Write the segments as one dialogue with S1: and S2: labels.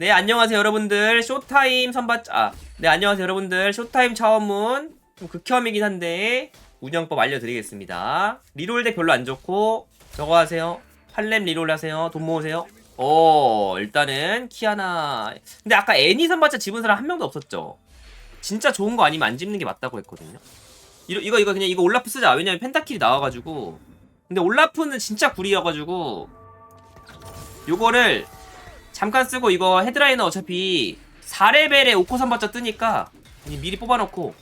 S1: 네 안녕하세요 여러분들. 쇼타임 선발 아, 네 안녕하세요 여러분들. 쇼타임 차원문 좀 극혐이긴 한데 운영법 알려드리겠습니다. 리롤 덱 별로 안 좋고 저거 하세요. 팔렘 리롤 하세요. 돈 모으세요. 어 일단은 키아나. 근데 아까 애니 선발자 집은 사람 한 명도 없었죠. 진짜 좋은 거 아니면 안 집는 게 맞다고 했거든요. 이거 이거 이거 그냥 이거 올라프 쓰자. 왜냐면 펜타킬이 나와가지고. 근데 올라프는 진짜 구리여가지고 요거를 잠깐 쓰고 이거 헤드라이너 어차피 4레벨에 5코 선발자 뜨니까 미리 뽑아놓고.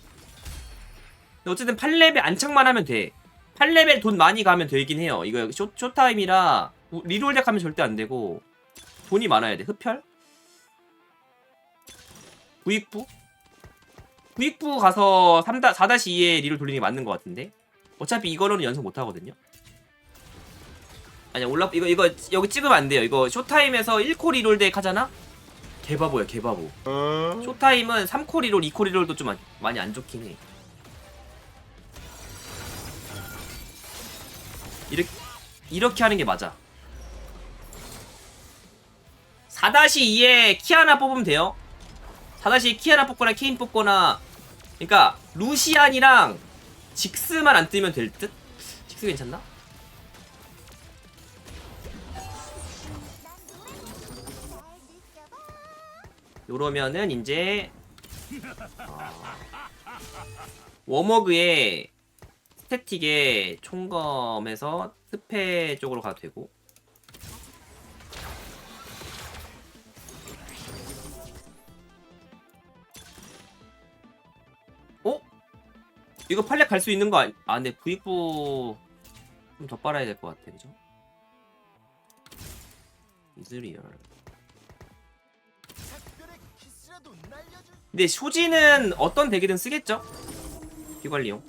S1: 어쨌든 8레벨 안착만 하면 돼. 8레벨 돈 많이 가면 되긴 해요. 이거 쇼, 쇼타임이라 리롤 덱 하면 절대 안 되고 돈이 많아야 돼. 흡혈? 부익부? 부익부 가서 3 4-2에 리롤 돌리는 게 맞는 것 같은데. 어차피 이거로는 연속 못 하거든요 아니야 올라 이거 이거 여기 찍으면 안 돼요. 이거 쇼타임에서 1코 리롤 덱 하잖아. 개바보야 개바보. 쇼타임은 3코 리롤, 2코 리롤도 좀 안- 많이 안 좋긴 해. 이렇게 이렇게 하는 게 맞아. 4-2에 키아나 뽑으면 돼요. 4-2 키아나 뽑거나 케인 뽑거나 그러니까 루시안이랑 직스만 안 뜨면 될 듯? 직스 괜찮나? 요러면은 이제 어, 워머그의 스태틱에 총검에서 스페 쪽으로 가도 되고 어? 이거 팔레 갈 수 있는 거 아니? 아 근데 부익부 좀더 빨아야 될 것 같아 그죠? 이즈리얼 근데 쇼지는 어떤 덱이든 쓰겠죠? 비관리용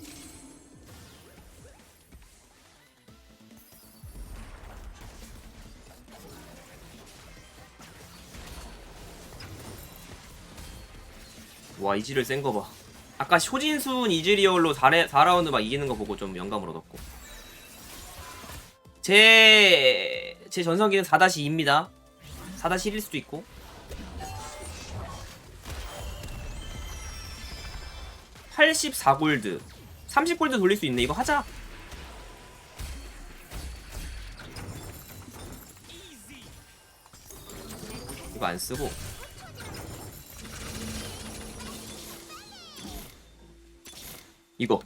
S1: 와 이지를 센 거 봐. 아까 쇼진순 이즈리얼로 4레, 4라운드 막 이기는 거 보고 좀 영감을 얻었고. 제, 제 전성기는 4-2입니다. 4-1일 수도 있고. 84골드. 30골드 돌릴 수 있네. 이거 하자. 이거 안 쓰고. 이거.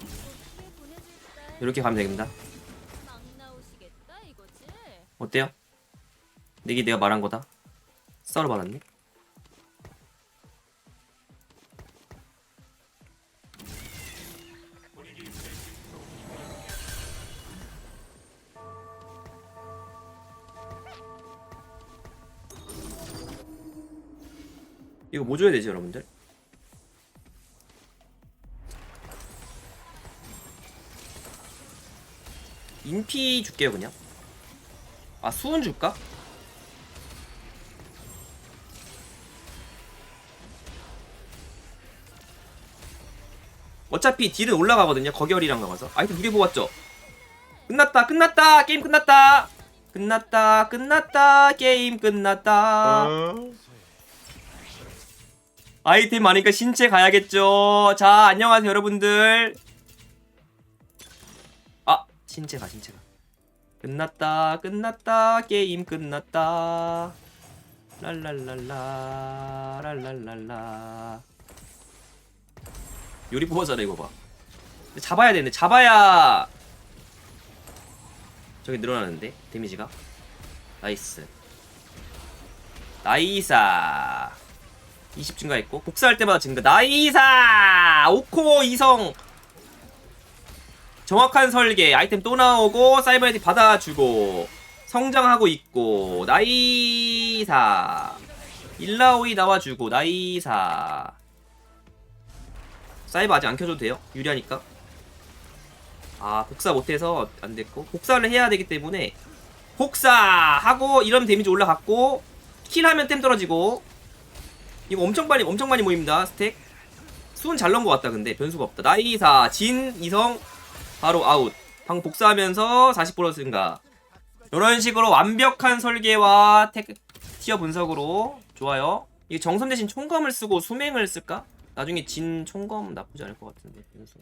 S1: 이렇게 가면
S2: 이거지?
S1: 어때요? 내게 내가 말한 거다. 썰어 받았네 이거 뭐 줘야 되지 여러분들? 인피 줄게요 그냥. 아 수은 줄까? 어차피 딜은 올라가거든요 거결이랑 나와서. 아이템 두개 뽑았죠? 끝났다 끝났다! 게임 끝났다! 끝났다 끝났다! 게임 끝났다 아이템 많으니까 신체 가야겠죠. 자 안녕하세요 여러분들. 아 신체가 신체가. 끝났다 끝났다. 게임 끝났다. 랄랄랄라 랄랄랄라. 요리 뽑아잖아 이거 봐. 잡아야 되는데 잡아야. 저기 늘어나는데 데미지가? 나이스. 나이사 20 증가했고 복사할 때마다 증가. 나이사! 5코 이성. 정확한 설계. 아이템 또 나오고 사이버네틱 받아주고 성장하고 있고 나이사. 일라오이 나와주고 나이사. 사이버 아직 안 켜줘도 돼요? 유리하니까? 아 복사 못해서 안 됐고. 복사를 해야 되기 때문에 복사하고 이런 데미지 올라갔고 킬하면 템 떨어지고 이거 엄청 많이 엄청 많이 모입니다 스택 수은 잘 넣은 것 같다 근데 변수가 없다 나이사 진 이성 바로 아웃 방 복사하면서 40% 증가 이런 식으로 완벽한 설계와 텍, 티어 분석으로 좋아요 이 정선 대신 총검을 쓰고 수맹을 쓸까? 나중에 진 총검 나쁘지 않을 것 같은데. 그래서.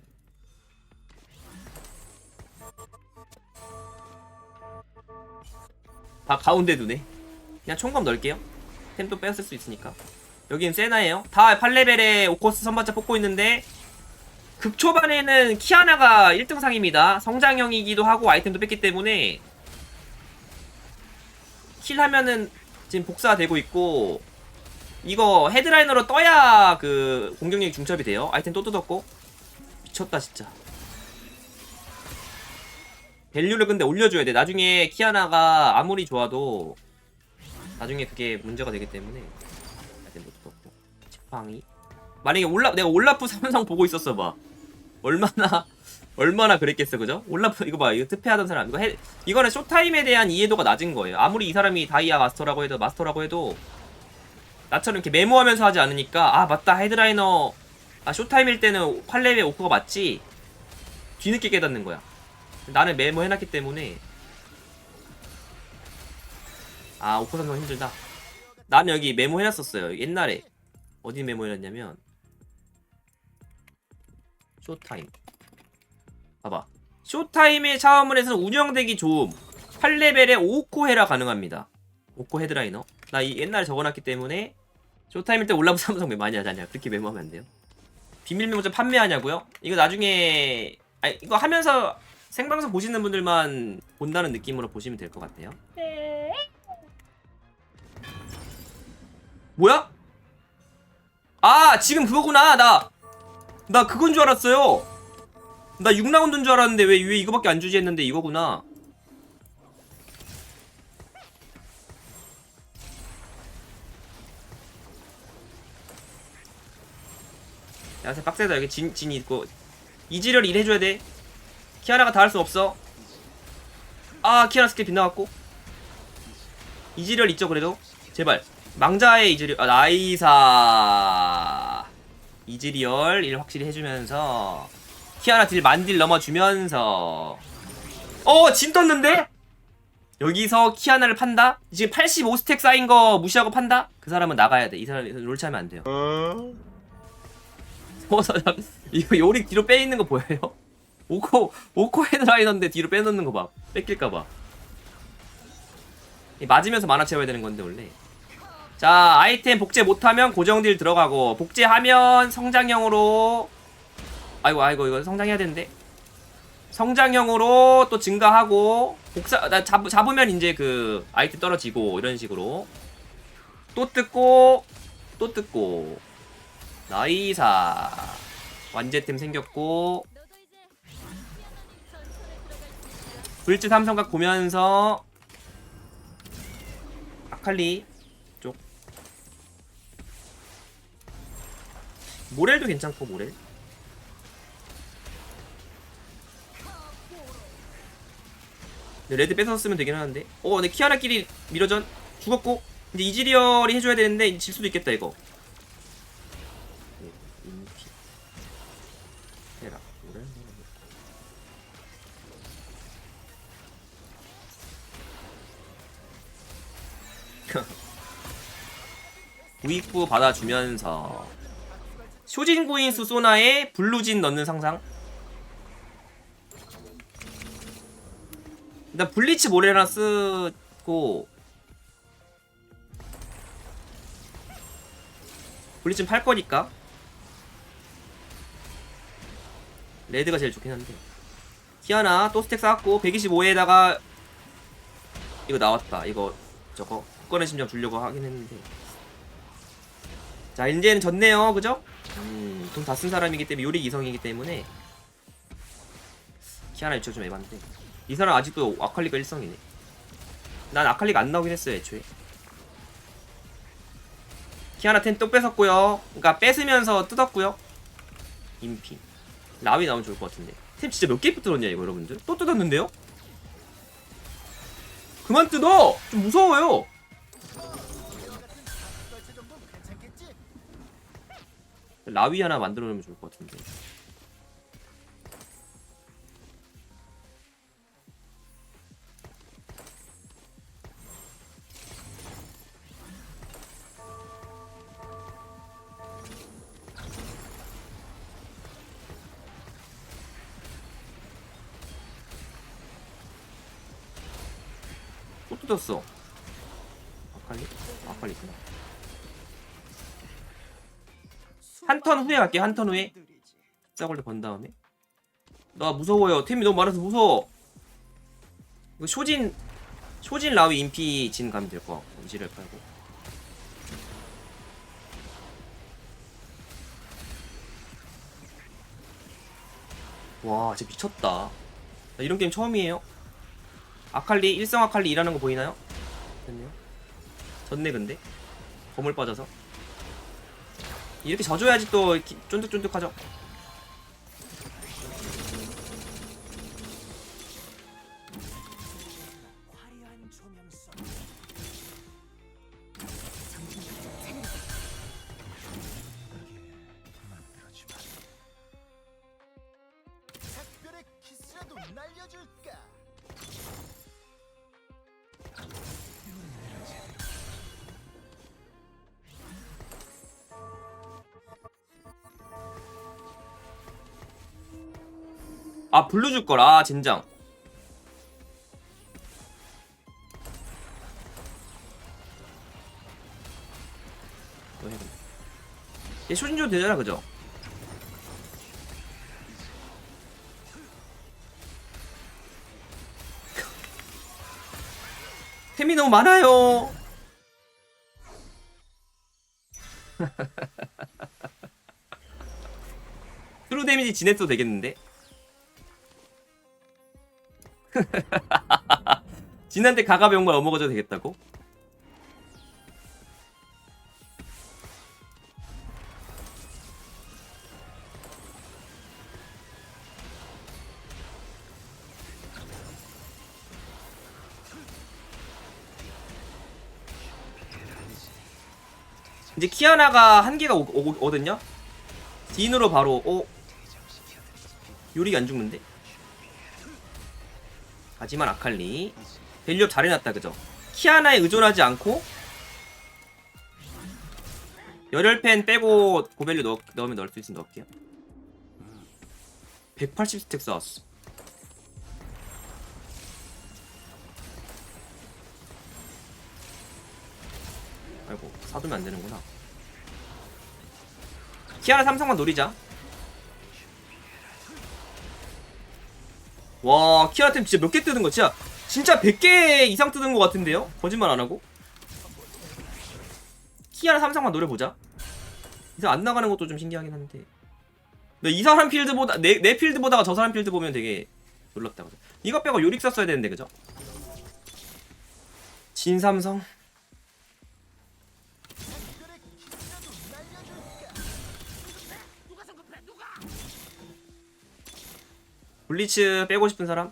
S1: 다 가운데 두네. 그냥 총검 넣을게요. 템도 빼쓸 수 있으니까. 여긴 세나예요. 다 8레벨에 오코스 선발자 뽑고 있는데 극초반에는 키아나가 1등상입니다. 성장형이기도 하고 아이템도 뺐기 때문에 킬하면은 지금 복사되고 있고 이거 헤드라이너로 떠야 그 공격력이 중첩이 돼요. 아이템 또 뜯었고 미쳤다 진짜. 밸류를 근데 올려줘야 돼. 나중에 키아나가 아무리 좋아도 나중에 그게 문제가 되기 때문에 지팡이 만약에 올라 내가 올라프 삼성 보고 있었어 봐. 얼마나 얼마나 그랬겠어 그죠? 올라프 이거 봐 이거 특패하던 사람 이거 해, 이거는 쇼타임에 대한 이해도가 낮은 거예요. 아무리 이 사람이 다이아 마스터라고 해도 마스터라고 해도 나처럼 이렇게 메모하면서 하지 않으니까 아 맞다 헤드라이너 아 쇼타임일 때는 8레벨 오커가 맞지 뒤늦게 깨닫는 거야. 나는 메모 해놨기 때문에 아 오커 선수 힘들다. 나는 여기 메모 해놨었어요. 옛날에 어디 메모 해놨냐면 쇼타임. 봐봐. 쇼타임의 차원문에서는 운영되기 좋음. 8레벨에 5코 헤라 가능합니다. 5코 헤드라이너. 나 이 옛날에 적어놨기 때문에 쇼타임일 때 올라프 삼성 왜 많이 하자냐. 그렇게 메모하면 안 돼요. 비밀 메모장 판매하냐고요? 이거 나중에 아니 이거 하면서 생방송 보시는 분들만 본다는 느낌으로 보시면 될 것 같아요. 뭐야? 아 지금 그거구나 나 나 그건 줄 알았어요. 나 6라운드인 줄 알았는데 왜, 왜 이거밖에 안 주지 했는데 이거구나. 야, 새 빡세다. 여기 진, 진이 있고. 이지를 일해줘야 돼. 키아라가 다 할 수 없어. 아, 키아라 스킬 빗나갔고. 이지를 있죠, 그래도. 제발. 망자의 이지를, 아, 나이사. 이즈리얼 일 확실히 해주면서 키아나 딜 만딜 넘어주면서 어! 진 떴는데? 여기서 키아나를 판다? 지금 85스택 쌓인 거 무시하고 판다? 그 사람은 나가야 돼. 이 사람이 롤차면 안 돼요. 어, 사장, 이거 요릭 뒤로 빼 있는 거 보여요? 오코, 오코 헤드라이너인데 뒤로 빼놓는 거 봐. 뺏길까봐. 이 맞으면서 만화 채워야 되는 건데, 원래. 자, 아이템 복제 못하면 고정딜 들어가고, 복제하면 성장형으로, 아이고, 아이고, 이거 성장해야 되는데. 성장형으로 또 증가하고, 복사, 나 잡, 잡으면 이제 그, 아이템 떨어지고, 이런 식으로. 또 뜯고, 또 뜯고. 나이사. 완제템 생겼고. 불지 삼성각 보면서, 아칼리 모렐도 괜찮고, 모렐. 네, 레드 뺏었으면 되긴 하는데. 어, 근데 키아나끼리 미러전 죽었고. 이제 이지리얼이 해줘야 되는데 질 수도 있겠다 이거. 네, 인피. 해라. 모렐. 구입부 받아주면서 쇼진 구인 수 소나에 블루진 넣는 상상. 일단 블리츠 모레나 쓰고 블리츠는 팔 거니까. 레드가 제일 좋긴 한데. 키아나 또 스택 쌓았고 125에다가 이거 나왔다. 이거 저거 국권의 심장 주려고 하긴 했는데. 자 이제는 졌네요. 그죠? 음 돈 다 쓴 사람이기 때문에 요리 이성이기 때문에 키아나 유초 좀 에반데 이 사람 아직도 아칼리가 1성이네. 난 아칼리가 안 나오긴 했어요 애초에. 키아나 템또 뺏었고요. 그러니까 뺏으면서 뜯었고요. 인피. 라위 나오면 좋을 것 같은데. 템 진짜 몇 개 뜯었냐 이거 여러분들? 또 뜯었는데요? 그만 뜯어! 좀 무서워요 라위 하나 만들어놓으면 좋을 것 같은데. 또 뜯었어. 아칼리? 아칼리구나. 한 턴 후에 갈게 한 턴 후에 싹을번 다음에. 나 무서워요. 템이 너무 많아서 무서워. 이거 쇼진 쇼진 라위 인피 진 가면 될 거 같고 이지를 팔고. 와 진짜 미쳤다. 나 이런 게임 처음이에요. 아칼리 일성 아칼리 일하는 거 보이나요? 됐네요. 졌네 근데. 거물 빠져서 이렇게 져줘야지 또 기- 쫀득쫀득하죠 아 블루 줄걸 아 젠장 뭐? 얘 쇼진조 되잖아 그죠? 템이 너무 많아요 트루 데미지 지냈도 되겠는데? 진한테 가가 배운 걸 어먹어줘도 되겠다고? 이제 키아나가 한 개가 오거든요? 딘으로 바로 오 요리가 안 죽는데? 하지만 아칼리 밸류업 잘 해놨다 그죠? 키아나에 의존하지 않고 열혈팬 빼고 고밸류 넣, 넣으면 넣을 수 있으면 넣을게요. 180 스택 쌓았어. 아이고 사두면 안 되는구나. 키아나 삼성만 노리자 와 키아템 진짜 몇 개 뜨는 거 진짜 진짜 100개 이상 뜨는 거 같은데요? 거짓말 안 하고? 키아나 삼성만 노려보자. 이상 안 나가는 것도 좀 신기하긴 한데. 이 사람 필드보다 내, 내 필드보다가 저 사람 필드 보면 되게 놀랍다 그죠? 이거 빼고 요릭 썼어야 되는데 그죠? 진삼성 블리츠 빼고 싶은 사람?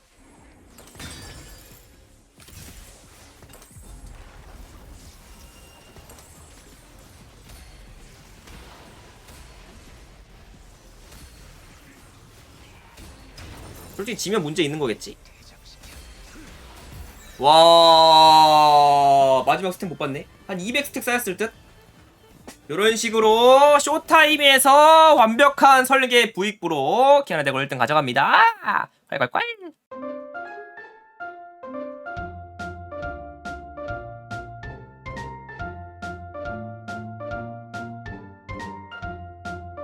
S1: 솔직히 지면 문제 있는 거겠지? 와 마지막 스택 못 봤네 한 200 스택 쌓였을 듯? 이런 식으로 쇼타임에서 완벽한 설계 부익부로 대걸 1등 가져갑니다. 콸콸콸.